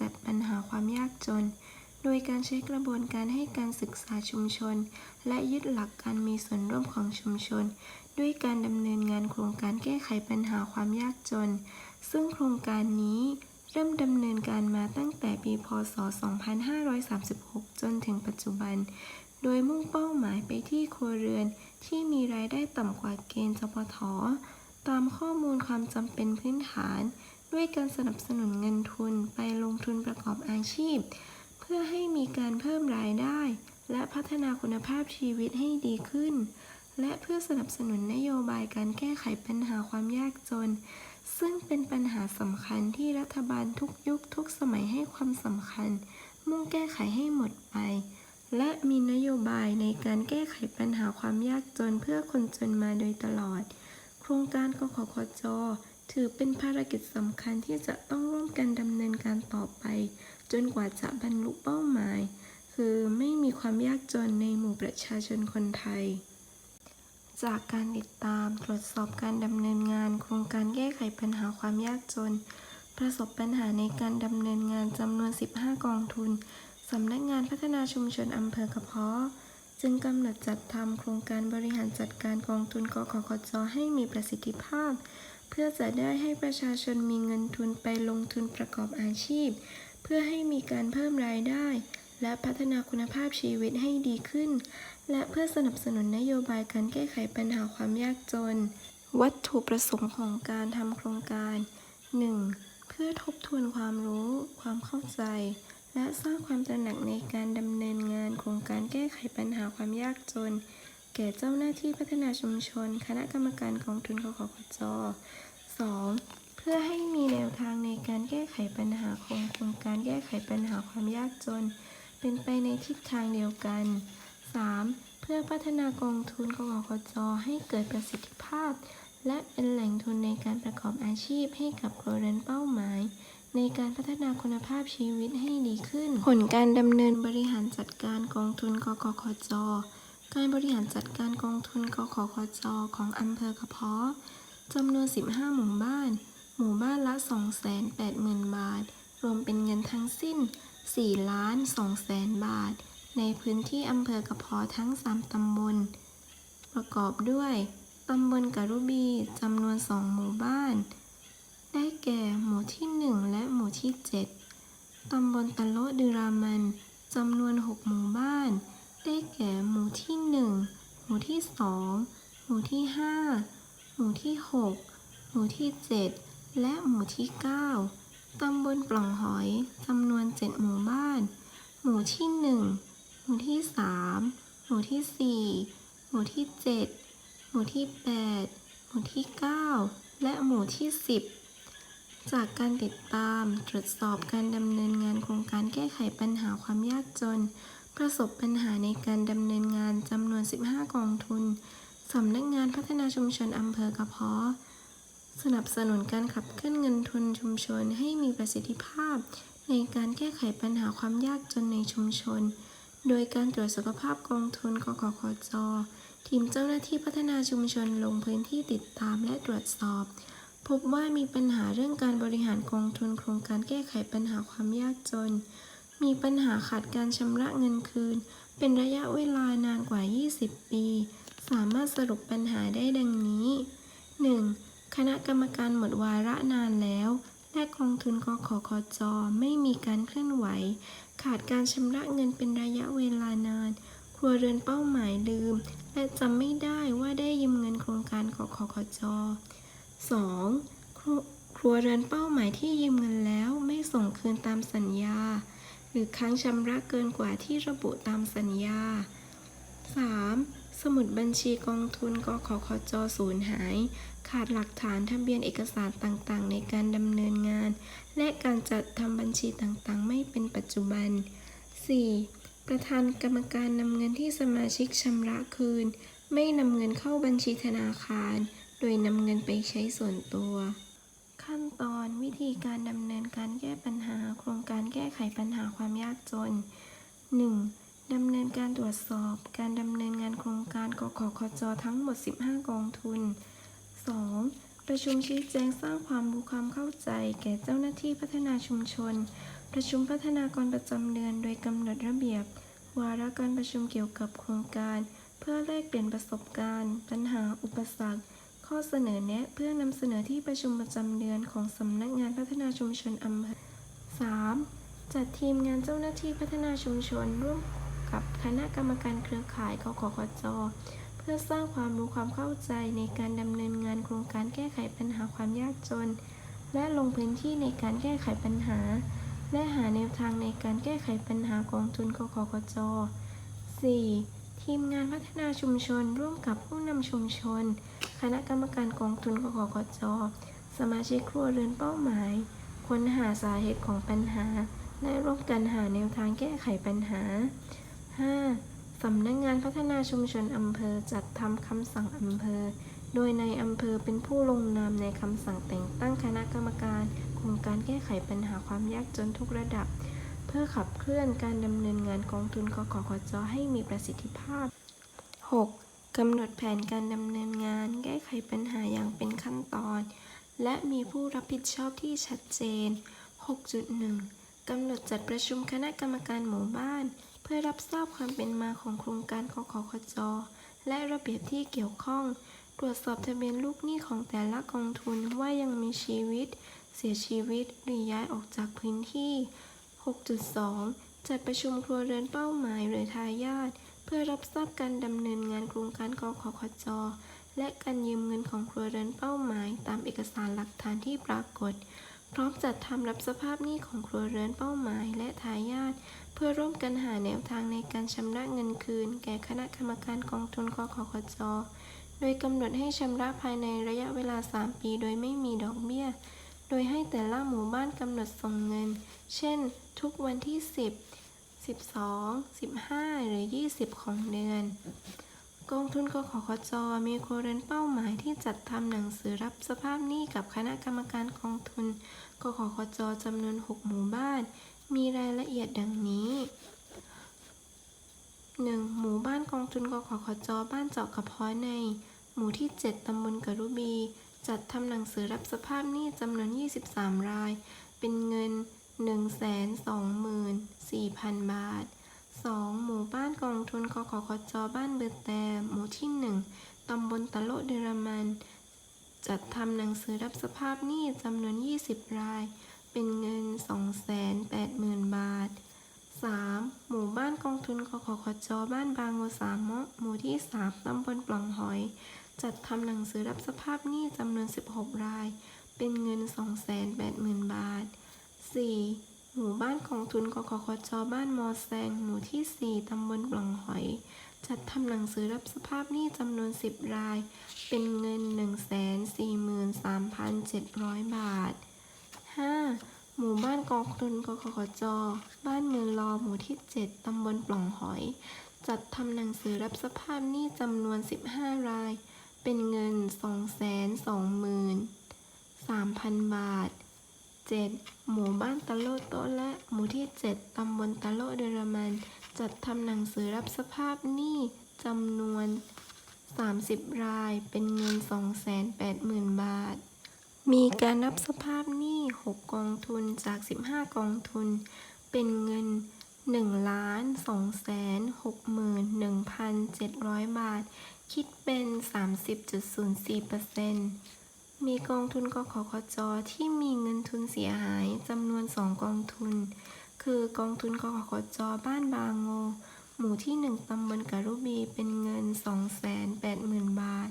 จัดปัญหาความยากจน โดยการใช้กระบวนการให้การศึกษาชุมชน และยึดหลักการมีส่วนร่วมของชุมชน ด้วยการดำเนินงานโครงการแก้ไขปัญหาความยากจน ซึ่งโครงการนี้เริ่มดำเนินการมาตั้งแต่ปีพศ 2536 จนถึงปัจจุบัน โดยมุ่งเป้าหมายไปที่ครัวเรือนที่มีรายได้ต่ำกว่าเกณฑ์จปทตามข้อมูลความจำเป็นพื้นฐาน ด้วยการสนับสนุนเงินทุนไปลงทุนประกอบอาชีพ เพื่อให้มีการเพิ่มรายได้ และพัฒนาคุณภาพชีวิตให้ดีขึ้น และเพื่อสนับสนุนนโยบายการแก้ไขปัญหาความยากจน ซึ่งเป็นปัญหาสำคัญที่รัฐบาลทุกยุคทุกสมัยให้ความสำคัญ มุ่งแก้ไขให้หมดไป และมีนโยบายในการแก้ไขปัญหาความยากจนเพื่อคนจนมาโดยตลอด โครงการกขคจ ถือเป็นภารกิจสำคัญที่จะต้องร่วมกันดำเนินการต่อไป จนกว่าจะบรรลุเป้าหมาย คือไม่มีความยากจนในหมู่ประชาชนคนไทย จากการติดตามตรวจสอบการดำเนินงาน โครงการแก้ไขปัญหาความยากจน ประสบปัญหาในการดำเนินงานจำนวน 15 กองทุนสำนักงานพัฒนาชุมชนอำเภอกระเพาะจึงกำหนดจัดทำโครงการบริหารจัดการกองทุนกขคจให้มีประสิทธิภาพ เพื่อจะได้ให้ประชาชนมีเงินทุนไปลงทุนประกอบอาชีพ เพื่อให้มีการเพิ่มรายได้ และพัฒนาคุณภาพชีวิตให้ดีขึ้น และเพื่อสนับสนุนนโยบายการแก้ไขปัญหาความยากจน วัตถุประสงค์ของการทำโครงการ 1. เพื่อทบทวนความรู้ ความเข้าใจ และสร้างความตระหนักในการดำเนินงานโครงการแก้ไขปัญหาความยากจน แก่เจ้าหน้าที่พัฒนาชุมชน คณะกรรมการกองทุนกขคจ 2. เพื่อให้มีแนวทางในการแก้ไขปัญหาของโครงการแก้ไขปัญหาความยากจน เป็นไปในทิศทางเดียวกัน 3. เพื่อพัฒนากองทุนกขคจ ให้เกิดประสิทธิภาพ และเป็นแหล่งทุนในการประกอบอาชีพให้กับครัวเรือนเป้าหมายในการพัฒนาคุณภาพชีวิตให้ดีขึ้น ผลการดำเนินบริหารจัดการกองทุนกกคจ การบริหารจัดการกองทุนกขคจของอำเภอกระเพาะจำนวน 15 หมู่บ้าน หมู่บ้านละ 280,000 บาท รวมเป็นเงินทั้งสิ้น 4 ล้าน2แสนบาท ในพื้นที่อำเภอกระเพาะทั้ง 3 ตำบล ประกอบด้วย ตำบลกะรุบีจำนวน 2 หมู่บ้าน ได้แก่หมู่ที่ 1 และหมู่ที่ 7 ตำบลตะโลดือรามันจำนวน 6 หมู่บ้าน ได้แก่หมู่ที่ 1 หมู่ที่ 2 หมู่ที่ 5 หมู่ที่ 6 หมู่ที่ 7 และหมู่ที่ 9 ตำบลปล่องหอยจำนวน 7 หมู่บ้าน หมู่ที่ 1 หมู่ที่ 3 หมู่ที่ 4 หมู่ที่ 7 หมู่ที่ 8 หมู่ที่ 9 และหมู่ที่ 10จากการติดตามตรวจสอบการดำเนินงานโครงการแก้ไขปัญหาความยากจน ประสบปัญหาในการดำเนินงานจำนวน 15 กองทุน สำนักงานพัฒนาชุมชนอำเภอกระเพาะสนับสนุนการขับเคลื่อนเงินทุนชุมชนให้มีประสิทธิภาพ ในการแก้ไขปัญหาความยากจนในชุมชน โดยการตรวจสุขภาพกองทุนกขคจทีมเจ้าหน้าที่พัฒนาชุมชนลงพื้นที่ติดตามและตรวจสอบ พบว่ามีปัญหาเรื่องการบริหารกองทุนโครงการแก้ไขปัญหาความยากจน มีปัญหาขาดการชำระเงินคืน เป็นระยะเวลานานกว่า 20 ปี สามารถสรุปปัญหาได้ดังนี้ 1. คณะกรรมการหมดวาระนานแล้ว และกองทุนกขคจไม่มีการเคลื่อนไหว ขาดการชำระเงินเป็นระยะเวลานาน ครัวเรือนเป้าหมายลืม และจำไม่ได้ว่าได้ยืมเงินโครงการกขคจ 2. ครัวครัวเรือนเป้าหมายที่ยืมเงินแล้วไม่ส่งคืนตามสัญญา หรือค้างชำระเกินกว่าที่ระบุตามสัญญา 3. สมุดบัญชีกองทุนกขคจสูญหาย ขาดหลักฐานทะเบียนเอกสารต่างๆ ในการดำเนินงาน และการจัดทำบัญชีต่างๆ ไม่เป็นปัจจุบัน 4. ประธานกรรมการนำเงินที่สมาชิกชำระคืน ไม่นำเงินเข้าบัญชีธนาคาร โดยนำเงินไปใช้ส่วนตัว ขั้นตอนวิธีการดำเนินการแก้ปัญหา โครงการแก้ไขปัญหาความยากจน 1. ดำเนินการตรวจสอบ การดำเนินงานโครงการกขคจทั้งหมด 15 กองทุน 2. ประชุมชี้แจงสร้างความรู้ความเข้าใจ แก่เจ้าหน้าที่พัฒนาชุมชน ประชุมพัฒนากรประจำเดือนโดยกำหนดระเบียบ วาระการประชุมเกี่ยวกับโครงการ เพื่อแลกเปลี่ยนประสบการณ์ ปัญหา อุปสรรค ข้อเสนอแนะเพื่อนำเสนอที่ประชุมประจำเดือนของสำนักงานพัฒนาชุมชนอำเภอ 3. จัดทีมงานเจ้าหน้าที่พัฒนาชุมชน ร่วมกับคณะกรรมการเครือข่ายกขคจ เพื่อสร้างความรู้ความเข้าใจในการดำเนินงานโครงการแก้ไขปัญหาความยากจน และลงพื้นที่ในการแก้ไขปัญหา และหาแนวทางในการแก้ไขปัญหากองทุนกขคจ 4. ทีมงานพัฒนาชุมชนร่วมกับผู้นำชุมชน คณะกรรมการกองทุนกขคจสมาชิกครัวเรือนเป้าหมาย ค้นหาสาเหตุของปัญหาและร่วมกันหาแนวทางแก้ไขปัญหา 5. สำนักงานพัฒนาชุมชนอำเภอจัดทำคำสั่งอำเภอ โดยในอำเภอเป็นผู้ลงนามในคำสั่งแต่งตั้งคณะกรรมการโครงการแก้ไขปัญหาความยากจนทุกระดับ เพื่อขับเคลื่อนการดำเนินงานกองทุนกขคจให้มีประสิทธิภาพ 6. กำหนดแผนการดำเนินงาน แก้ไขปัญหาอย่างเป็นขั้นตอน และมีผู้รับผิดชอบที่ชัดเจน 6.1 กำหนดจัดประชุมคณะกรรมการหมู่บ้าน เพื่อรับทราบความเป็นมาของโครงการกขคจและระเบียบที่เกี่ยวข้อง ตรวจสอบทะเบียนลูกหนี้ของแต่ละกองทุนว่ายังมีชีวิต เสียชีวิตหรือย้ายออกจากพื้นที่ 6.2 จัดประชุมครัวเรือนเป้าหมายหรือทายาท พื่อรับทราบการดำเนินงานโครงการกขคจ และการยืมเงินของครัวเรือนเป้าหมาย ตามเอกสารหลักฐานที่ปรากฏ พร้อมจัดทำรับสภาพหนี้ของครัวเรือนเป้าหมาย และทายาทเพื่อร่วมกันหาแนวทางในการชำระเงินคืน แก่คณะกรรมการกองทุนกขคจ โดยกำหนดให้ชำระภายในระยะเวลา 3 ปี โดยไม่มีดอกเบี้ย โดยให้แต่ละหมู่บ้านกำหนดส่งเงิน เช่น ทุกวันที่ 10 12 15 หรือ 20 ของเดือน กองทุนกขคจมีครัวเรือนเป้าหมายที่จัดทำหนังสือรับสภาพหนี้กับคณะกรรมการกองทุนกขคจจำนวน 6 หมู่บ้าน มีรายละเอียดดังนี้ 1. หมู่บ้านกองทุนกขคจบ้านเจาะกระเพาะใน หมู่ที่ 7 ตำบลกระรุบี จัดทำหนังสือรับสภาพหนี้จำนวน 23 ราย เป็นเงิน 124,000 บาท 2. หมู่บ้านกองทุนกขคจบ้านเบือแตหมู่ที่ 1 ตำบลตะโลเดรมัน จัดทำหนังสือรับสภาพหนี้จำนวน 20 ราย เป็นเงิน 280,000 บาท 3. หมู่บ้านกองทุนกขคจบ้านบางโงสามเมาะหมู่ที่ 3 ตำบลปล่องหอย จัดทำหนังสือรับสภาพหนี้จำนวน 16 ราย เป็นเงิน 2 4. หมู่บ้านกองทุนกขคจบ้านมอแซง หมู่ที่ 4 ตำบลปล่องหอย จัดทำหนังสือรับสภาพหนี้จำนวน 10 ราย เป็นเงิน 143,700 บาท 5. หมู่บ้านกองทุนกขคจบ้านเมืองรอหมู่ที่ 7 ตำบลปล่องหอย จัดทำหนังสือรับสภาพหนี้จำนวน 15 ราย เป็นเงิน 223,000 บาท 7. หมู่บ้านตะโลโตะและ หมู่ที่ 7 ตำบลตะโลเดรมัน จัดทำหนังสือรับสภาพหนี้จำนวน 30 รายเป็นเงิน 280,000 บาท มีการรับสภาพหนี้ 6 กองทุนจาก 15 กองทุน เป็นเงิน1,261,700 บาท คิดเป็น 30.04% มีกองทุนกขคจที่มีเงินทุนเสียหายจำนวน2กองทุน คือกองทุนกขคจบ้านบางโงหมู่ที่ 1ตำบลกะรุบีเป็นเงิน 280,000 บาท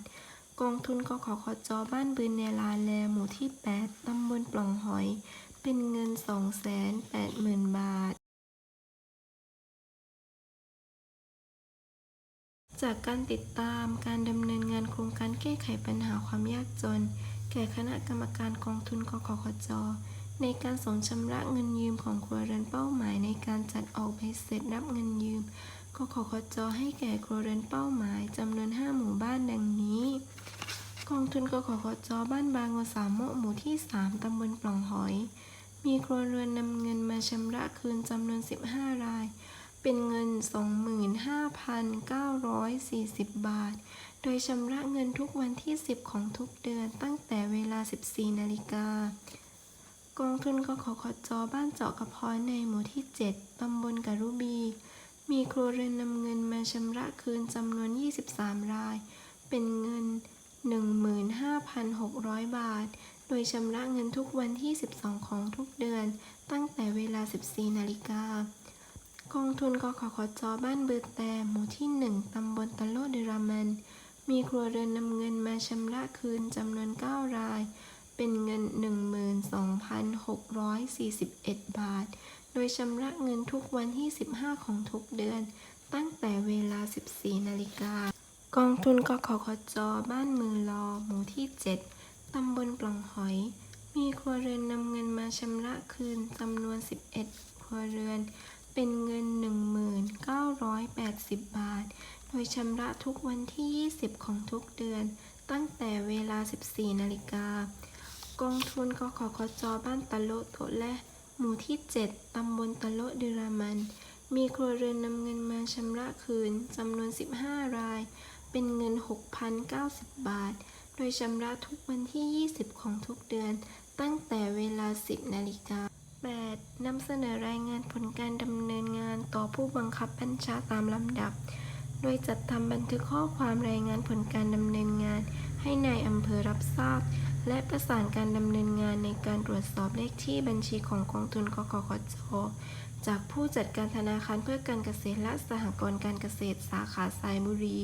กองทุนกขคจบ้านบืนเนลาแลหมู่ที่ 8ตำบลปล่องหอย เป็นเงิน 280,000 บาทจากการติดตามการดำเนินงานโครงการแก้ไขปัญหาความยากจน แก่คณะกรรมการกองทุนกขคจในการส่งชำระเงินยืมของครัวเรือนเป้าหมายในการจัดออกใบเสร็จรับเงินยืมกขคจให้แก่ครัวเรือนเป้าหมายจำนวน 5 หมู่บ้านดังนี้กองทุนกขคจบ้านบางโงสามโมะหมู่ที่ 3 ตำบลปล่องหอย มีครัวเรือนนำเงินมาชำระคืนจำนวน 15 ราย เป็นเงิน 25,940 บาท โดยชำระเงินทุกวันที่ 10 ของทุกเดือนตั้งแต่เวลา 14 นาฬิกากองทุนกขคจบ้านเจาะกระพาะในหมู่ที่ 7 ตำบลกะรุบี มีครัวเรือนนำเงินมาชำระคืนจำนวน 23 ราย เป็นเงิน 15,600 บาท โดยชำระเงินทุกวันที่ 12 ของทุกเดือน ตั้งแต่เวลา 14 นาฬิกา กองทุนกขคจบ้านเบือแต่หมู่ที่ 1 ตำบลตะโลเดรามัน มีครัวเรือนนำเงินมาชำระคืนจำนวน 9 ราย เป็นเงิน 12,641 บาท โดยชำระเงินทุกวันที่ 15 ของทุกเดือน ตั้งแต่เวลา 14 นาฬิกา กองทุนกขคจบ้านมือลอ หมู่ที่ 7 ตำบลปล่องหอย มีครัวเรือนนำเงินมาชำระคืนจำนวน 11 ครัวเรือน เป็นเงิน 1980 บาท โดยชำระทุกวันที่ 20 ของทุกเดือน ตั้งแต่เวลา 14 นาฬิกากองทุนกขคจบ้านตะโลโตและหมู่ที่ 7 ตำบลตะโละเดรามัน มีครัวเรือนนำเงินมาชำระคืนจำนวน 15 ราย เป็นเงิน 6,090 บาท โดยชำระทุกวันที่ 20 ของทุกเดือน ตั้งแต่เวลา 10 นาฬิกา 8. นำเสนอรายงานผลการดำเนินงานต่อผู้บังคับบัญชาตามลำดับ โดยจัดทำบันทึกข้อความรายงานผลการดำเนินงาน ให้ในายอำเภอรับทราบ และประสานการดำเนินงานในการตรวจสอบเลขที่บัญชีของกองทุนกกคจจากผู้จัดการธนาคารเพื่อการเกษตรและสหกรณ์การเกษตรสาขาสายบุรี